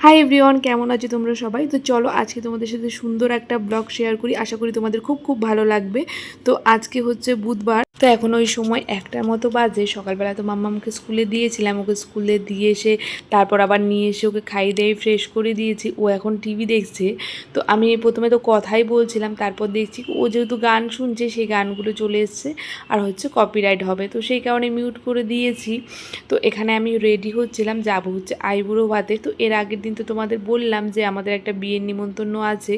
Hi everyone কেমন আছো তোমরা সবাই? তো চলো আজকে তোমাদের সাথে সুন্দর একটা ব্লগ শেয়ার করি। আশা করি তোমাদের খুব খুব ভালো লাগবে। তো আজকে হচ্ছে বুধবার। তো এখন ওই সময় একটার মতো বাজে। সকালবেলা তো মাম্মা আমাকে স্কুলে দিয়েছিলাম। ওকে স্কুলে দিয়ে এসে তারপর আবার নিয়ে এসে ওকে খাইয়ে দিয়ে ফ্রেশ করে দিয়েছি। ও এখন টিভি দেখছে। তো আমি প্রথমে তো কথাই বলছিলাম, তারপর দেখছি ও যেহেতু গান শুনছে, সেই গানগুলো চলে এসছে আর হচ্ছে কপিরাইট হবে। তো সেই কারণে মিউট করে দিয়েছি। তো এখানে আমি রেডি হচ্ছিলাম। যাব হচ্ছে আইবুড়ো ভাতে। তো এর আগের দিন তো তোমাদের বললাম যে আমাদের একটা বিয়ের নিমন্ত্রণ আছে,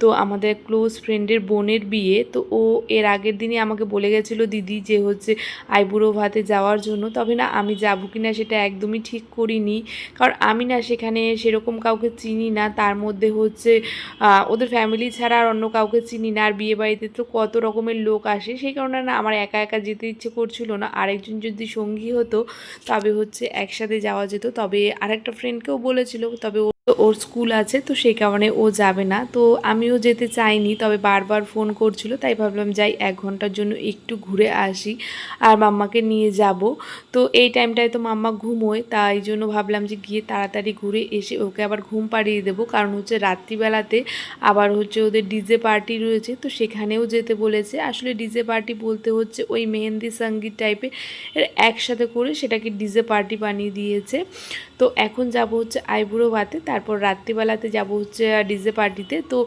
তো আমাদের ক্লোজ ফ্রেন্ডের বোনের বিয়ে, তো ও এর আগের দিনই আমাকে বলে গেছিল, দিদি, যে হচ্ছে আইবুড়ো ভাতে যাওয়ার জন্য, তবে না আমি যাব কি না সেটা একদমই ঠিক করিনি। কারণ আমি না সেখানে সেরকম কাউকে চিনি না, তার মধ্যে হচ্ছে ওদের ফ্যামিলি ছাড়া আর অন্য কাউকে চিনি না, আর বিয়ে বাড়িতে তো কত রকমের লোক আসে, সেই কারণে না আমার একা একা যেতে ইচ্ছে করছিল না। আরেকজন যদি সঙ্গী হতো, তবে হচ্ছে একসাথে যাওয়া যেত, তবে আরেকটা ফ্রেন্ডকেও বলেছিল, তবে ও তো ওর স্কুল আছে, তো সেই কারণে ও যাবে না। তো আমিও যেতে চাইনি, তবে বারবার ফোন করছিল, তাই ভাবলাম যাই এক ঘণ্টার জন্য একটু ঘুরে আসি আর মাম্মাকে নিয়ে যাব। তো এই টাইমটায় তো মাম্মা ঘুমোয়, তাই জন্য ভাবলাম যে গিয়ে তাড়াতাড়ি ঘুরে এসে ওকে আবার ঘুম পাড়িয়ে দেবো। কারণ হচ্ছে রাত্রিবেলাতে আবার হচ্ছে ওদের ডিজে পার্টি রয়েছে, তো সেখানেও যেতে বলেছে। আসলে ডিজে পার্টি বলতে হচ্ছে ওই মেহেন্দি সংগীত টাইপের একসাথে করে সেটাকে ডিজে পার্টি বানিয়ে দিয়েছে। তো এখন যাব হচ্ছে আইবুড়ো ভাতে তারপর রাত্রিবেলাতে যাব হচ্ছে ডিজে পার্টিতে। তো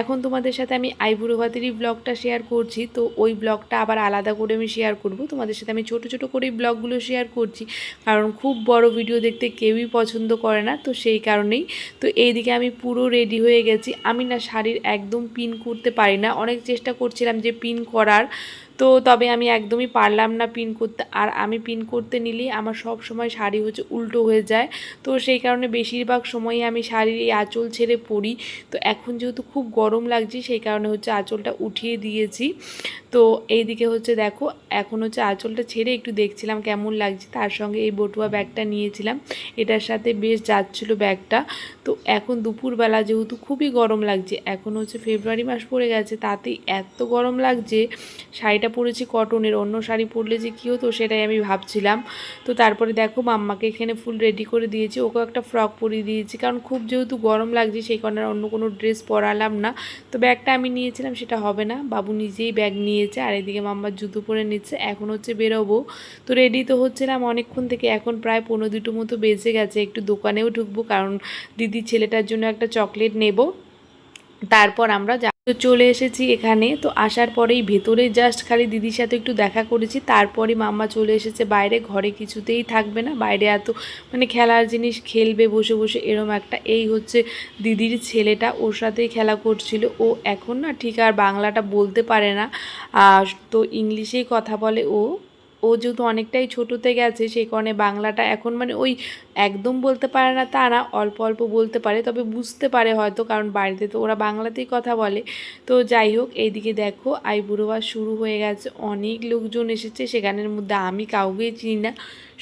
এখন তোমাদের সাথে আমি আইবুড়ো ভাতেরই ব্লগটা শেয়ার করছি। তো ওই ব্লগটা আবার আলাদা করে আমি শেয়ার করব। তোমাদের সাথে আমি ছোট ছোট করেই ব্লগগুলো শেয়ার করছি। কারণ খুব বড় ভিডিও দেখতে কেউই পছন্দ করে না, তো সেই কারণেই। তো এইদিকে আমি পুরো রেডি হয়ে গেছি। আমি না শাড়ির একদম পিন করতে পারি না। অনেক চেষ্টা করছিলাম যে পিন করার। তো তবে আমি একদমই পারলাম না পিন করতে। আর আমি পিন করতে নিলেই আমার সব সময় শাড়ি হচ্ছে উল্টো হয়ে যায়। তো সেই কারণে বেশিরভাগ সময়ই আমি শাড়ির এই আঁচল ছেড়ে পরি তো এখন যেহেতু খুব গরম লাগছে, সেই কারণে হচ্ছে আঁচলটা উঠিয়ে দিয়েছি। তো এইদিকে হচ্ছে দেখো, এখন হচ্ছে আঁচলটা ছেড়ে একটু দেখছিলাম কেমন লাগছে। তার সঙ্গে এই বটুয়া ব্যাগটা নিয়েছিলাম। এটার সাথে বেশ যাচ্ছিল ব্যাগটা। তো এখন দুপুরবেলা যেহেতু খুবই গরম লাগছে, এখন হচ্ছে ফেব্রুয়ারি মাস পড়ে গেছে, তাতেই এত গরম লাগছে, শাড়িটা পরেছি কটনের অন্য শাড়ি পরলে যে কী হতো সেটাই আমি ভাবছিলাম। তো তারপরে দেখো মাম্মাকে এখানে ফুল রেডি করে দিয়েছি, ওকেও একটা ফ্রক পরিয়ে দিয়েছি, কারণ খুব যেহেতু গরম লাগছে সেই কারণে অন্য কোনো ড্রেস পরালাম না। তো ব্যাগটা আমি নিয়েছিলাম, সেটা হবে না। বাবু নিজেই ব্যাগ নিয়েছে, আর এদিকে মাম্মার জুতো পরে নিচ্ছে, এখন হচ্ছে বেরোবো। তো রেডি তো হচ্ছিলাম অনেকক্ষণ থেকে, এখন প্রায় পনেরো দুটো মতো বেজে গেছে, একটু দোকানেও ঢুকবো, কারণ দিদির ছেলেটার জন্য একটা চকলেট নেব। তারপর আমরা তো চলে এসেছি এখানে। তো আসার পরেই ভেতরে জাস্ট খালি দিদির সাথে একটু দেখা করেছি। তারপরে মাম্মা চলে এসেছে বাইরে। ঘরে কিছুতেই থাকবে না। বাইরে এত মানে খেলার জিনিস খেলবে বসে বসে এরম একটা। এই হচ্ছে দিদির ছেলেটা। ওর সাথেই খেলা করছিল। ও এখন না ঠিক আর বাংলাটা বলতে পারে না। আর তো ইংলিশেই কথা বলে ও। ও যেহেতু অনেকটাই ছোটোতে গেছে, সেই কারণে বাংলাটা এখন মানে ওই একদম বলতে পারে না তা না, অল্প অল্প বলতে পারে, তবে বুঝতে পারে হয়তো, কারণ বাড়িতে তো ওরা বাংলাতেই কথা বলে। তো যাই হোক, এইদিকে দেখো আই আইবুড়োবার শুরু হয়ে গেছে, অনেক লোকজন এসেছে, সেখানের মধ্যে আমি কাউকেই চিনি না,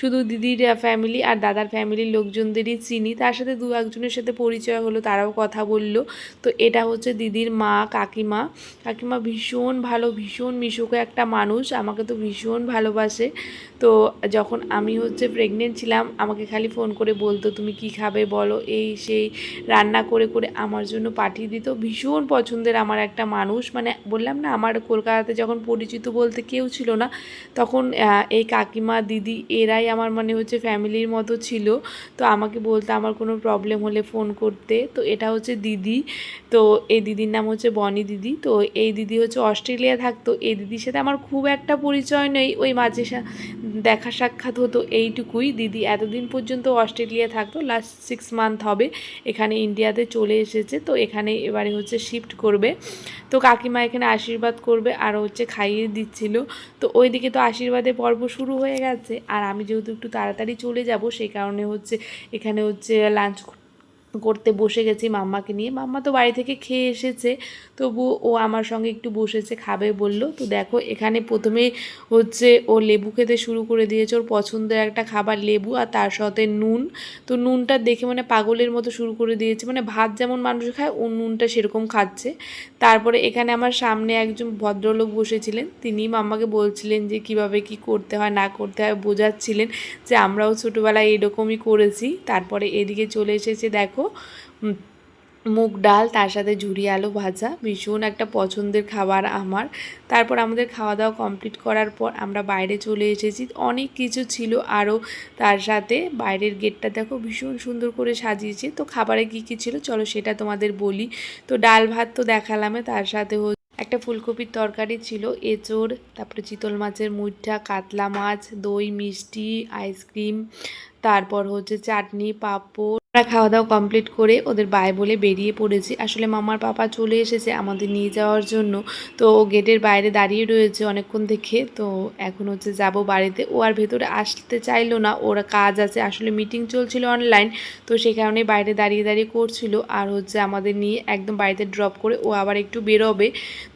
শুধু দিদির ফ্যামিলি আর দাদার ফ্যামিলির লোকজনদেরই চিনি, তার সাথে দু একজনের সাথে পরিচয় হলো, তারাও কথা বলল। তো এটা হচ্ছে দিদির মা, কাকিমা কাকিমা ভীষণ ভালো, ভীষণ মিশুকে একটা মানুষ, আমাকে তো ভীষণ ভালোবাসে। তো যখন আমি হচ্ছে প্রেগনেন্ট ছিলাম, আমাকে খালি ফোন করে বলতো, তুমি কি খাবে বলো? এই সেই রান্না করে করে আমার জন্য পাঠিয়ে দিত। ভীষণ পছন্দের আমার একটা মানুষ। মানে বললাম না, আমার কলকাতাতে যখন পরিচিত বলতে কেউ ছিল না, তখন এই কাকিমা, দিদি এরাই আমার মানে হচ্ছে ফ্যামিলির মতো ছিল। তো আমাকে বলতো, আমার কোনো প্রবলেম হলে ফোন করতে। তো এটা হচ্ছে দিদি। তো এই দিদির নাম হচ্ছে বনি দিদি। তো এই দিদি হচ্ছে অস্ট্রেলিয়া থাকতো। এই দিদির সাথে আমার খুব একটা পরিচয় নেই। ওই মাঝে সা- দেখা সাক্ষাৎ হতো এইটুকুই। দিদি এতদিন পর্যন্ত অস্ট্রেলিয়া থাকতো লাস্ট সিক্স মান্থ হবে। এখানে ইন্ডিয়াতে চলে এসেছে, তো এখানে এবারে হচ্ছে শিফট করবে। তো কাকিমা এখানে আশীর্বাদ করবে আর হচ্ছে খাইয়ে দিচ্ছিল। তো ওইদিকে তো আশীর্বাদের পর্ব শুরু হয়ে গেছে। আর আমি যেহেতু একটু তাড়াতাড়ি চলে যাব, সেই কারণে হচ্ছে এখানে হচ্ছে লাঞ্চ করতে বসে গেছি মাম্মাকে নিয়ে। মাম্মা তো বাড়ি থেকে খেয়ে এসেছে তবু ও আমার সঙ্গে একটু বসেছে, খাবে বলল। তো দেখো, এখানে প্রথমে হচ্ছে ও লেবু খেতে শুরু করে দিয়েছে, ওর পছন্দের একটা খাবার লেবু আর তার সাথে নুন। তো নুনটা দেখে মানে পাগলের মতো শুরু করে দিয়েছে মানে ভাত যেমন মানুষ খায়, ও নুনটা সেরকম খাচ্ছে। তারপরে এখানে আমার সামনে একজন ভদ্রলোক বসেছিলেন, তিনি মাম্মাকে বলছিলেন যে কীভাবে কি করতে হয়, না করতে হয়, বোঝাচ্ছিলেন যে আমরাও ছোটোবেলায় এরকমই করেছি। তারপরে এদিকে চলে এসেছে, দেখো দেখো মুগ ডাল, তার সাথে ঝুরি আলু ভাজা, ভীষণ একটা পছন্দের খাবার আমার। তারপর আমাদের খাওয়া দাওয়া কমপ্লিট করার পর আমরা বাইরে চলে এসেছি। অনেক কিছু ছিল আরও তার সাথে। বাইরের গেটটা দেখো ভীষণ সুন্দর করে সাজিয়েছে। তো খাবারে কী কী ছিল? চলো সেটা তোমাদের বলি। তো ডাল ভাত তো দেখালামে, তার সাথে একটা ফুলকপির তরকারি ছিল, এঁচোড়, তারপরে চিতল মাছের মুঠা, কাতলা মাছ, দই, মিষ্টি আইসক্রিম তারপর হচ্ছে চাটনি, পাঁপড়, আমরা খাওয়া দাওয়া কমপ্লিট করে ওদের বাই বলে বেরিয়ে পড়েছি। আসলে মামার পাপা চলে এসেছে আমাদের নিয়ে যাওয়ার জন্য। তো ও গেটের বাইরে দাঁড়িয়ে রয়েছে অনেকক্ষণ দেখে। তো এখন হচ্ছে যাব বাড়িতে। ও আর ভেতরে আসতে চাইলো না। ওর কাজ আছে। আসলে মিটিং চলছিল অনলাইন তো সেই কারণে বাইরে দাঁড়িয়ে দাঁড়িয়ে করছিল। আর হচ্ছে আমাদের নিয়ে একদম বাড়িতে ড্রপ করে ও আবার একটু বেরোবে।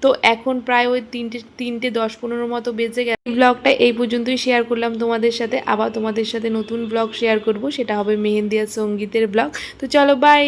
তো এখন প্রায় ওই তিনটে তিনটে দশ পনেরো মতো বেজে গেছে। ব্লগটা এই পর্যন্তই শেয়ার করলাম তোমাদের সাথে। আবার তোমাদের সাথে নতুন ব্লগ শেয়ার করব। সেটা হবে মেহেন্দিয়া সঙ্গীতের ব্লগ। তো চলো বাই